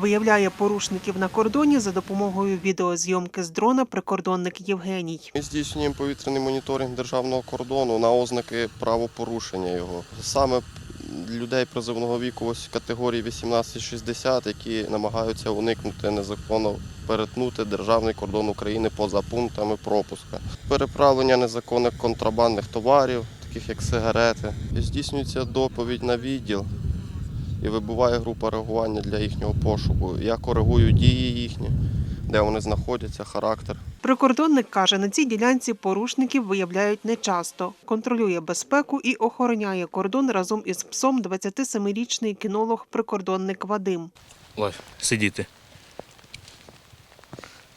Виявляє порушників на кордоні за допомогою відеозйомки з дрона прикордонник Євгеній. Ми здійснюємо повітряний моніторинг державного кордону на ознаки правопорушення його. Саме людей призовного віку ось категорії 18-60, які намагаються уникнути незаконно перетнути державний кордон України поза пунктами пропуска. Переправлення незаконних контрабандних товарів, таких як сигарети. Здійснюється доповідь на відділ і вибуває група реагування для їхнього пошуку. Я коригую дії їхні, де вони знаходяться, характер. Прикордонник каже, на цій ділянці порушників виявляють нечасто, контролює безпеку і охороняє кордон разом із псом 27-річний кінолог-прикордонник Вадим. Лайф, сидіти.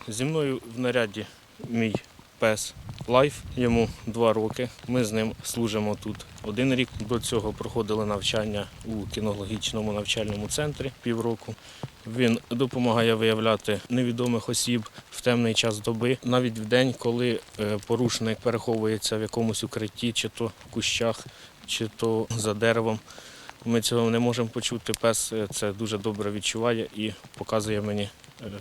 Зі мною в наряді мій пес Лайф, йому два роки. Ми з ним служимо тут один рік. До цього проходили навчання у кінологічному навчальному центрі півроку. Він допомагає виявляти невідомих осіб в темний час доби, навіть в день, коли е, порушник переховується в якомусь укритті, чи то в кущах, чи то за деревом. Ми цього не можемо почути. Пес е, це дуже добре відчуває і показує мені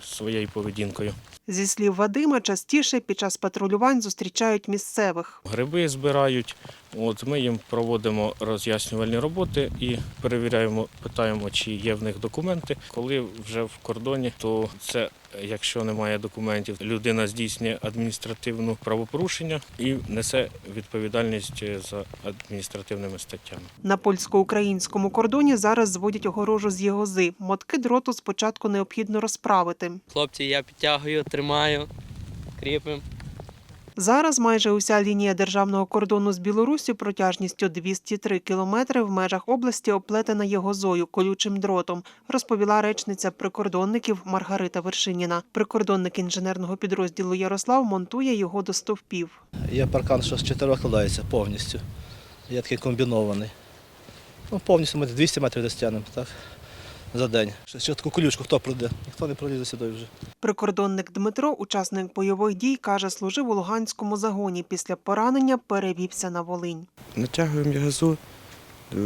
своєю поведінкою. Зі слів Вадима, частіше під час патрулювань зустрічають місцевих. Гриби збирають. От ми їм проводимо роз'яснювальні роботи і перевіряємо, питаємо, чи є в них документи. Коли вже в кордоні, то це, якщо немає документів, людина здійснює адміністративне правопорушення і несе відповідальність за адміністративними статтями. На польсько-українському кордоні зараз зводять огорожу з єгози. Мотки дроту спочатку необхідно розправити. Хлопці, я підтягую, тримаю, кріпим. Зараз майже уся лінія державного кордону з Білоруссю протяжністю 203 кілометри в межах області оплетена єгозою колючим дротом, розповіла речниця прикордонників Маргарита Вершиніна. Прикордонник інженерного підрозділу Ярослав монтує його до стовпів. Є паркан, що з чотирьох складається повністю. Є такий комбінований. Ну, повністю ми 200 метрів десь тягнемо, так? За день. Ще, ще таку колючку хто пройде? Ніхто не пролізе сюди вже. Прикордонник Дмитро, учасник бойових дій, каже, служив у Луганському загоні. Після поранення перевівся на Волинь. Натягуємо газу,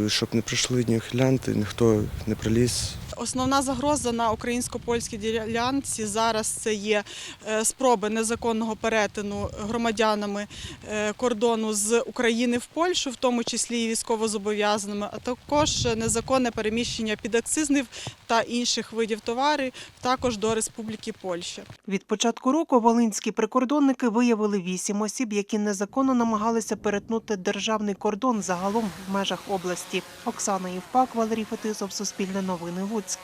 щоб не прийшли ні хилянти, ніхто не приліз. Основна загроза на українсько-польській ділянці зараз це є е, спроби незаконного перетину громадянами е, кордону з України в Польщу, в тому числі і військовозобов'язаними, а також незаконне переміщення підакцизних та інших видів товарів також до Республіки Польща. Від початку року волинські прикордонники виявили вісім осіб, які незаконно намагалися перетнути державний кордон загалом в межах області. Оксана Євпак, Валерій Фетисов, Суспільне новини, Луцьк.